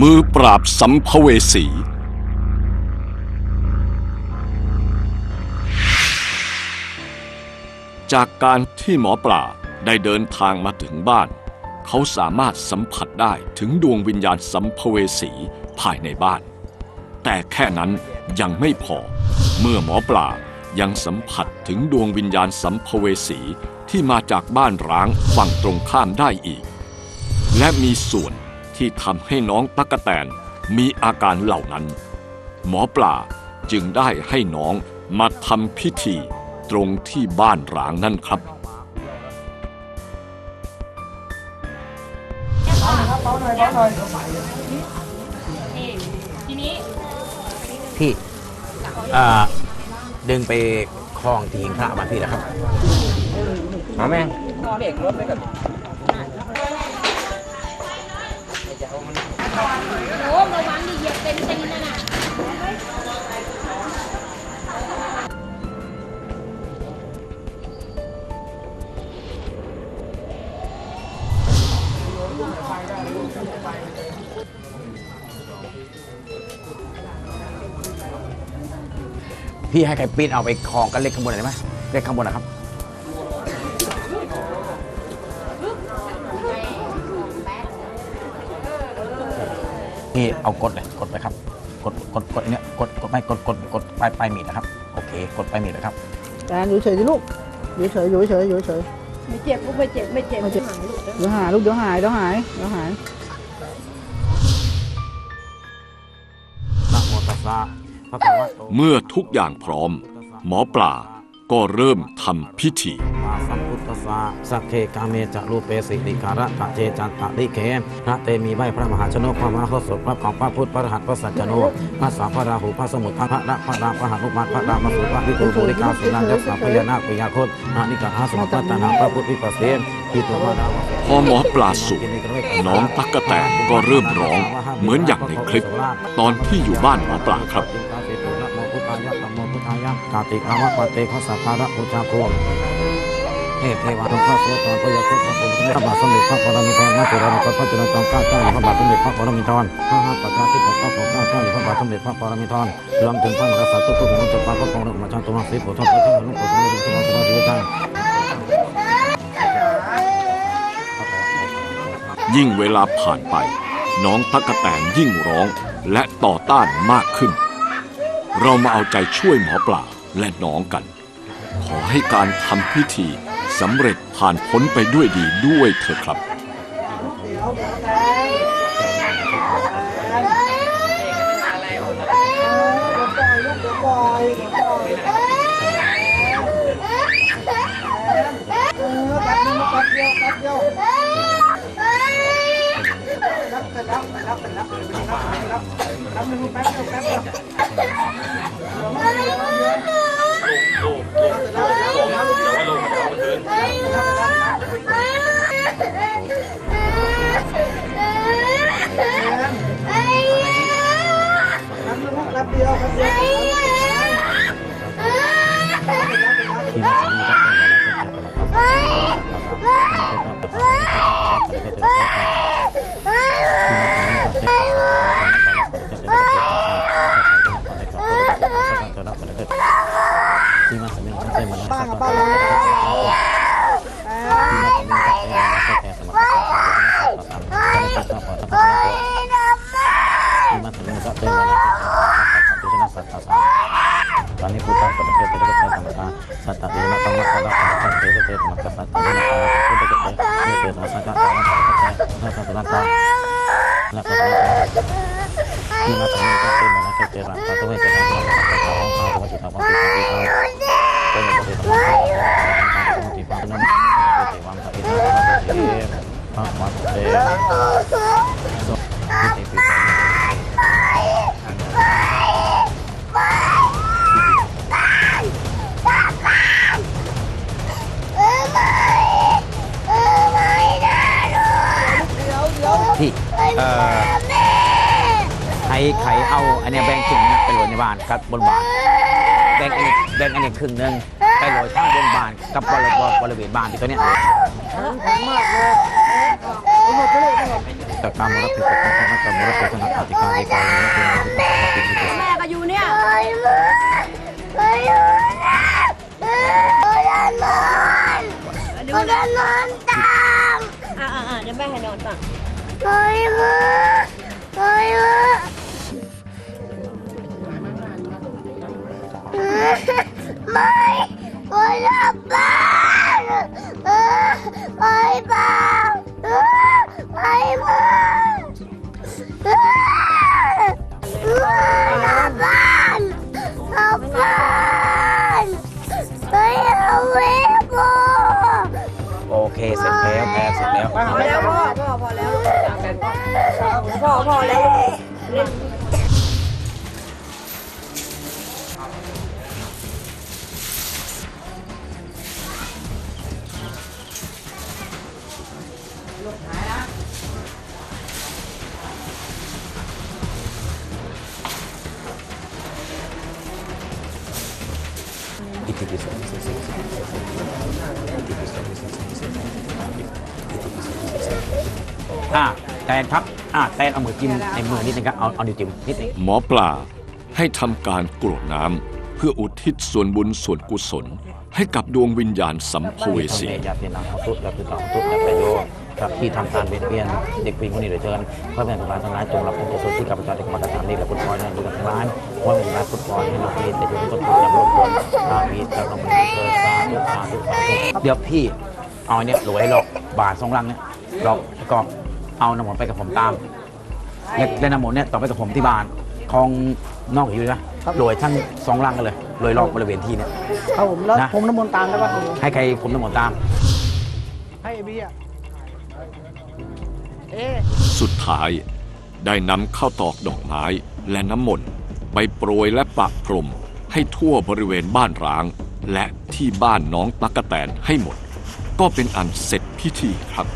มือปราบสัมภเวสี จากการที่หมอปลาได้เดินทางมาถึงบ้าน เขาสามารถสัมผัสได้ถึงดวงวิญญาณสัมภเวสีภายในบ้าน แต่แค่นั้นยังไม่พอ เมื่อหมอปลายังสัมผัสถึงดวงวิญญาณสัมภเวสีที่มาจากบ้านร้างฝั่งตรงข้ามได้อีก และมีส่วน ที่ทำให้น้องตั๊กแตนมีอาการเหล่านั้น หมอปลาจึงได้ให้น้องมาทำพิธีตรงที่บ้านร้างนั่นครับทีนี้พี่อ่าดึงไปคลองทิ้งพระมาพี่นะครับมาแม่ง โอ้ระวังดิเหยียบเต็มตีนนั่นน่ะพี่ให้ใครปีนเอาไปคลองกันเล็กข้างบนหน่อยได้ไหมเล็กข้างบนนะครับ นี่เอากดเลยกดไปครับ กดกดกดเนี้ยกดกดไม่กดกดกดปลายปลายมีดนะครับ โอเค กดปลายมีดนะครับแตนอยู่เฉยสิลูกอยู่เฉยอยู่เฉยอยู่เฉยไม่เจ็บก็ไม่เจ็บไม่เจ็บไม่เจ็บหายลูกเดี๋ยวหายลูกเดี๋ยวหายเดี๋ยวหายเดี๋ยวหายนะโมตัสสะภะคะวะโตเมื่อทุกอย่างพร้อม หมอปลา ก็เริ่มทำพิธี มาสัมพุทธสสะสักเคกาเมจะรูปเปสิริการะตะเจจันตะลิเกพระเตมีใบพระมหาชนกพระมหาโคสถพระของพระพุทธพระรหัสพระสัจโนพระสาพระราหูพระสมุทรพระพระพระรามพระหานุมาพระรามสุพระวิทูบุริกาสุนันยักษ์สัพพยานาคปิยาโคตอานิกาหาสมุทรตานาพระพุทธวิปัสเสนปิตุพระดาวพอหมอปลาสูน้องตั๊กแตนก็เริ่มร้องเหมือนอย่างในคลิป ตอนที่อยู่บ้านหมอปลาครับ พุทธายะกาติกามะปะเตขสัพพะระพุทธาโคเทพเทวาทุกข้าโสตอนพยาคุพระพุทธพระบาทสมเด็จพระปรมินทรนาจุฬาลงกรณ์พระจุลจอมเกล้าเจ้าพระบาทสมเด็จพระปรมินทรพระห้าประการที่ปกเกล้าปกเกล้าเจ้าอยู่พระบาทสมเด็จพระปรมินทรรวมถึงพระมหากษัตริย์ทุกๆองค์จงปาพระกองรักมาชาตุมาสีโพธิ์ทองพระเจ้าหลวงปู่สมเด็จพระสัมมาสัมพุทธเจ้ายิ่งเวลาผ่านไป น้องตั๊กแตนยิ่งร้องและต่อต้านมากขึ้น เรามาเอาใจช่วยหมอปลา และน้องกัน ขอให้การทำพิธีสำเร็จผ่านพ้นไปด้วยดีด้วยเถอะครับตอนนี้พุทธะสัตว์เทพเทพเทพธรรมตาสัตตะเดนะธรรมะธรรมะสัตตะเดนะธรรมะพุทธเดนะธรรมะสัตตะเดนะธรรมะและก็ที่มาถึงก็เป็นมาเทพเทพสัตตะเว ชนะธรรมะสัตตะของข้าพระจิตธรรมะติปฏิภาเป็นปฏิธรรมะสัตตะของติปานันเที่เอ่อใครใครเอาอันเนี้ยแบ่งครึ่งนะไปโรยในบ้านกับบนบ้าน แบ่งอันนี้แบ่งอันนี้ครึ่งหนึงไปโรยทั้งบนบ้านกับบริเวณบริเวณบ้านที่ตัวเนี้ยแต่ตามมรดกตามมรดกนะเป็นนักปฏิการในการนี้เป็นปฏิทินแม่ก็อยู่เนี่ย Con đã non tạm อ่าอ่าเดี๋ยวแม่ให้นอนก่อน Ôi mơ Ôi mơ Mày อิติปิโสอิติปิโสอิติปิโสอิติปิโสอิติปิโสอ่าแตนครับอ่าแตนเอามือจิ้มในมือนิดนึงครับเอาเอานิ้วจิ้มนิดนึงหมอปลาให้ทำการกรวดน้ำเพื่ออุทิศส่วนบุญส่วนกุศล ให้กับดวงวิญญาณสัมภเวสี ยาเป็นนางของตุดยาเป็นนางของตุดยาเป็นโยครับที่ทำการเบียดเบียนเด็กผู้หญิงคนนี้เหลือเกินพระแม่ทั้งหลายทั้งหลายจงรับผลกุศลที่ข้าพเจ้าได้กระทำกระทำนี้และพุทธพรนั้นด้วยกันทั้งหลายว่ามีรักพุทธพรให้เรามีแต่จะเป็นต้นทุนอย่างรบกวนอามีแต่ต้องเป็นเธอสาธุสาธุสาธุเดี๋ยวพี่เอาเนี่ยรวยหรอกบาทสองลังเนี่ยหรอกแล้วก็เอาน้ำมนต์ไปกับผมตามเนี่ยและน้ำมนต์เนี่ยต่อไปกับผมที่บ้านของนอกอยู่นะรวยทั้งสองลังกันเลย รวยรอบบริเวณที่เนี่ย ครับผมแล้วนะ ผมน้ำมนต์ตามได้ป่ะให้ใครผมน้ำมนต์ตาม ให้ไอ้เบียร์เอ๊ะสุดท้ายได้นำข้าวตอกดอกไม้และน้ำมนต์ไปโปรยและปะพรมให้ทั่วบริเวณบ้านร้าง และที่บ้านน้องตั๊กแตนให้หมด ก็เป็นอันเสร็จพิธีครับ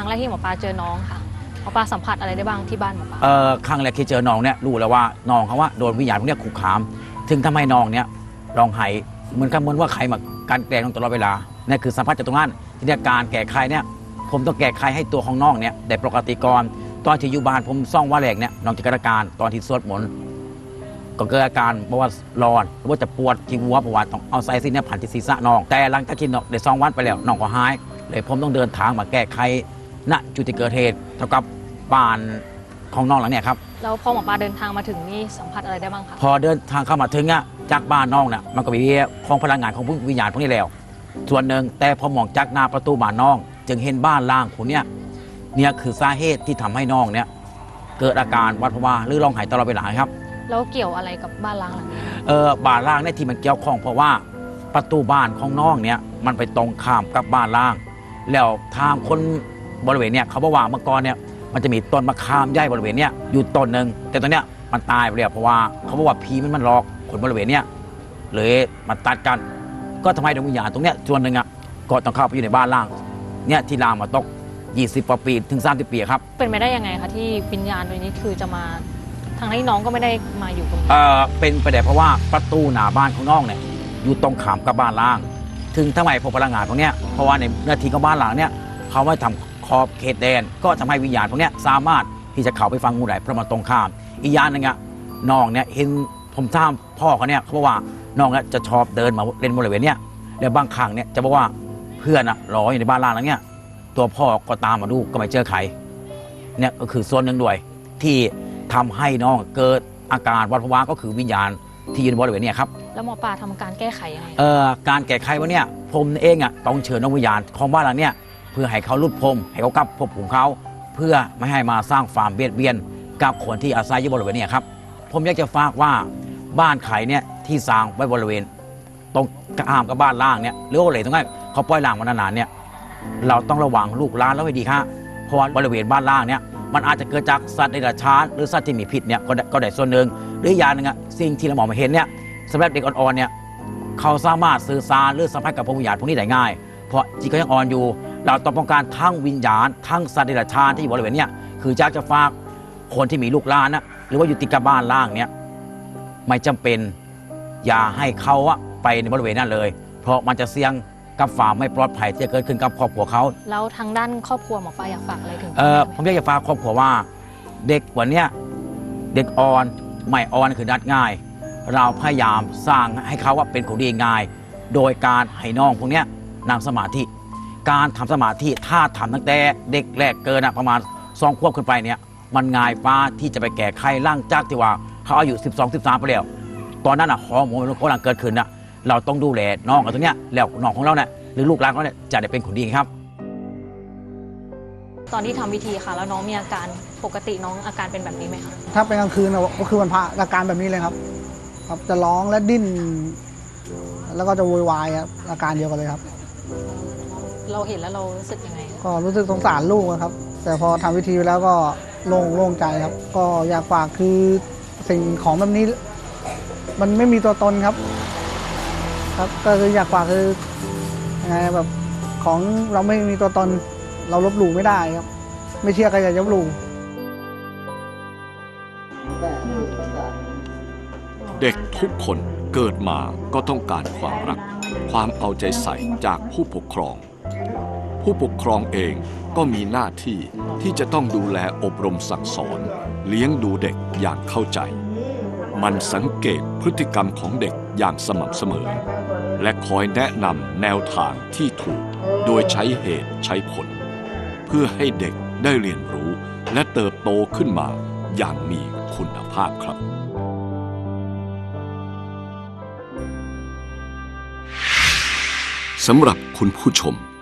รั้งแรกที่หมอปลาเจอน้องค่ะหมอปลาสัมผัสอะไรได้บ้างที่บ้านหมอปลาเอ่อครั้งแรกที่เจอน้องเนี่ยรู้แล้วว่าน้องเขาว่าโดนวิญญาณพวกเนี้ยขู่ขาม ถึงทำให้น้องเนี่ยร้องไห้เหมือนกับเหมือนว่าใครมาการแกล้งน้องตลอดเวลานั่นคือสัมผัสจากตรงนั้นที่นี้การแก้ไขเนี่ยผมต้องแก้ไขให้ตัวของน้องเนี่ยได้ปกติก่อนตอนที่อยู่บ้านผมซ่องว่าแหลกเนี่ยน้องจะเกิดอาการตอนที่สวดมนต์ก็เกิดอาการเพราะว่าร้อนหรือว่าจะปวดที่หัวเพราะว่าต้องเอาสายสินเนี่ยผ่านที่ศีรษะน้องแต่หลังจากที่น้องได้ซ่องวันไปแล้วน้องก็หายเลยผมต้องเดินทางมาแก้ไข ณจุดที่เกิดเหตุเท่ากับบ้านของน้องหลังเนี่ยครับ แล้วพอหมอปลาเดินทางมาถึงนี่สัมผัสอะไรได้บ้างคะพอเดินทางเข้ามาถึงอะจากบ้านน้องเนี่ยมันก็มีของพลังงานของวิญญาณพวกนี้แล้ว ส่วนหนึ่งแต่พอมองจากหน้าประตูบ้านน้อง จึงเห็นบ้านล่างคนเนี่ยเนี่ยคือสาเหตุที่ทำให้น้องเนี่ยเกิดอาการหวัดผวาหรือร้องไห้ตลอดเวลาครับ แล้วเกี่ยวอะไรกับบ้านล้างหลังนี้เออบ้านล่างเนี่ยที่มันเกี่ยวข้องเพราะว่าประตูบ้านของน้องเนี่ยมันไปตรงข้ามกับบ้านล่าง แล้วทางคน บริเวณเนี่ยเขาบอกว่าเมื่อก่อนเนี่ยมันจะมีต้นมะขามใหญ่บริเวณเนี่ยอยู่ต้นหนึ่งแต่ตอนเนี้ยมันตายไปแล้วเพราะว่าเขาบอกว่าผีมันมันหลอกคนบริเวณเนี่ยเลยมันตัดกัน ก็ทำให้ดวงวิญญาณตรงเนี้ยส่วนหนึ่งอะก็ต้องเข้าไปอยู่ในบ้านล่างเนี่ยที่ลามมาตก 20กว่าปีถึง 30 ปีครับ เป็นไปได้ยังไงคะที่วิญญาณตัวนี้คือจะมาทางที่น้องก็ไม่ได้มาอยู่ตรงนี้เอ่อเป็นไปได้เพราะว่าประตูหน้าบ้านของน้องเนี่ยอยู่ตรงขามกับบ้านล่าง ถึงทำไมพวกพลังงานพวกเนี้ยเพราะว่าในเนื้อที่ของบ้านหลังเนี่ยเขาไม่ทำ ขอบเขตแดน ก็ทำให้วิญญาณพวกเนี้ยสามารถที่จะเข้าไปฟังงูได้เพราะมันตรงข้าม อีกอย่างหนึงอะน้องเนี่ยเห็นผมทราบพ่อเขาเนี่ยเขาบอกว่าน้องเนี่ยจะชอบเดินมาเล่นบริเวณเนี้ยแล้วบางครั้งเนี่ยจะบอกว่าเพื่อนอะรออยู่ในบ้านล่างหลังเนี่ยตัวพ่อก็ตามมาดูก็ไม่เจอใครเนี่ยก็คือส่วนหนึ่งด้วยที่ทำให้น้องเกิดอาการหวัดผวาก็คือวิญญาณที่อยู่ในบริเวณเนี้ครับแล้วหมอปลาทำการแก้ไขยังไงเอ่อการแก้ไขว่าเนี่ยผมเองอะต้องเชิญดวงวิญญาณของบ้านหลังเนี่ย เพื่อให้เขาลุดพรมให้เขากลับภพภูมิเขา เพื่อไม่ให้มาสร้างความเบียดเบียน กับคนที่อาศัยอยู่บริเวณนี้ครับผมอยากจะฝากว่าบ้านไข่เนี่ยที่สร้างไว้บริเวณ ตรงข้ามกับบ้านล่างเนี่ยหรือว่าอะไรตรงนั้นเขาปล่อยล่างมานานๆเนี่ยเราต้องระวังลูกหลานแล้วให้ดีครับเพราะว่าบริเวณบ้านล่างเนี่ยมันอาจจะเกิดจากสัตว์ในราชานหรือสัตว์ที่มีพิษเนี่ยก็ได้ก็ได้ส่วนหนึ่งหรืออย่างหนึ่งอะสิ่งที่เรามองม่เห็นเนี่ยสำหรับเด็กอ่อนๆเนี่ยเขาสามารถสื่อสารหรือสัมผัสกับพวกวิญญาณพวกนี้ได้ง่าย เพราะจิตเขายังอ่อนอยู่ เราต้องป้องกันทั้งวิญญาณ ทั้งสัตว์เดรัจฉานที่อยู่บริเวณเนี้ยคืออยากจะฝากคนที่มีลูกหลานนะหรือว่าอยู่ติดกับบ้านล่างเนี่ยไม่จำเป็นอย่าให้เขาอะไปในบริเวณนั้นเลย เพราะราะมันจะเสี่ยงกับความไม่ปลอดภัยที่จะเกิดขึ้นกับครอบครัวเขา แล้วทางด้านครอบครัวหมอปลาอยากฝากอะไรถึงเออพ่ผอมแม่อยากจะฝากครอบครัวว่า เด็กวันเนี้ยเด็กอ่อนไม่อ่อนคือนัดง่าย เราพยายามสร้างให้เขาว่าเป็นคนดีง่าย โดยการให้น้องพวกเนี้ยนั่งสมาธิ การทำสมาธิถ้าทำตั้งแต่เด็กแรกเกินอะประมาณสองขวบขึ้นไปเนี่ยมันง่ายฟ้าที่จะไปแก้ไขร่างจากที่ว่าเขาอายุ12 13ไปแล้ว ตอนนั้นอะฮอร์โมนมันกำลังเกิดขึ้นอะเราต้องดูแลน้องกับตรงเนี้ยแล้วน้องของเราเนี่ยหรือลูกหลานของเราเนี่ยจะได้เป็นคนดีครับ ตอนที่ทำพิธีค่ะ แล้วน้องมีอาการปกติน้องอาการเป็นแบบนี้ไหมคะถ้าเป็นกลางคืนน่ะก็คือวันพระอาการแบบนี้เลยครับ ครับจะร้องและดิ้น แล้วก็จะโวยวายครับอาการเดียวกันเลยครับ เราเห็นแล้วเรารู้สึกยังไง ก็รู้สึกสงสารลูกอะครับ แต่พอทำพิธีไปแล้วก็โล่งโล่งใจครับ ก็อยากฝากคือสิ่งของแบบนี้ มันไม่มีตัวตนครับ ครับก็คืออยากฝากคือยังไงแบบของเราไม่มีตัวตน เราลบหลู่ไม่ได้ครับ ไม่เชื่อก็อย่าลบหลู่เด็กทุกคนเกิดมาก็ต้องการความรัก ความเอาใจใส่จากผู้ปกครอง ผู้ปกครองเองก็มีหน้าที่ที่จะต้องดูแลอบรมสั่งสอน เลี้ยงดูเด็กอย่างเข้าใจ มันสังเกตพฤติกรรมของเด็กอย่างสม่ำเสมอ และคอยแนะนำแนวทางที่ถูกโดยใช้เหตุใช้ผล เพื่อให้เด็กได้เรียนรู้และเติบโตขึ้นมาอย่างมีคุณภาพครับ สำหรับคุณผู้ชม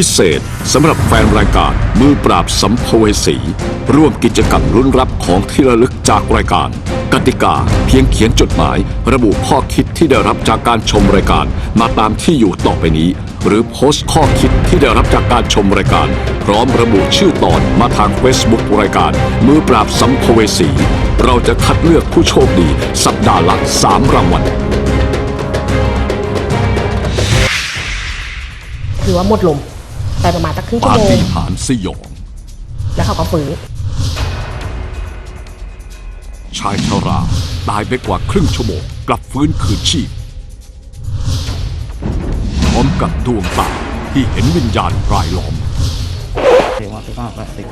พิเศษสำหรับแฟนรายการมือปราบสัมภเวสี ร่วมกิจกรรมลุ้นรับของที่ระลึกจากรายการ กติกาเพียงเขียนจดหมาย ระบุข้อคิดที่ได้รับจากการชมรายการ มาตามที่อยู่ต่อไปนี้ หรือโพสต์ข้อคิดที่ได้รับจากการชมรายการ พร้อมระบุชื่อตอนมาทาง Facebook รายการ มือปราบสัมภเวสี เราจะคัดเลือกผู้โชคดี สัปดาห์ละสามรางวัลคือว่าหมดลม ไปประมาณสักครึ่งชั่ปาวโมงฏิหาริย์สยอง แล้วเขาก็ฟื้นชายชาราตายไปกว่าครึ่งชั่วโมง กลับฟื้นคืนชีพ พร้อมกับดวงตาที่เห็นวิญญาณรายล้อมเทวะพิฆาตสิ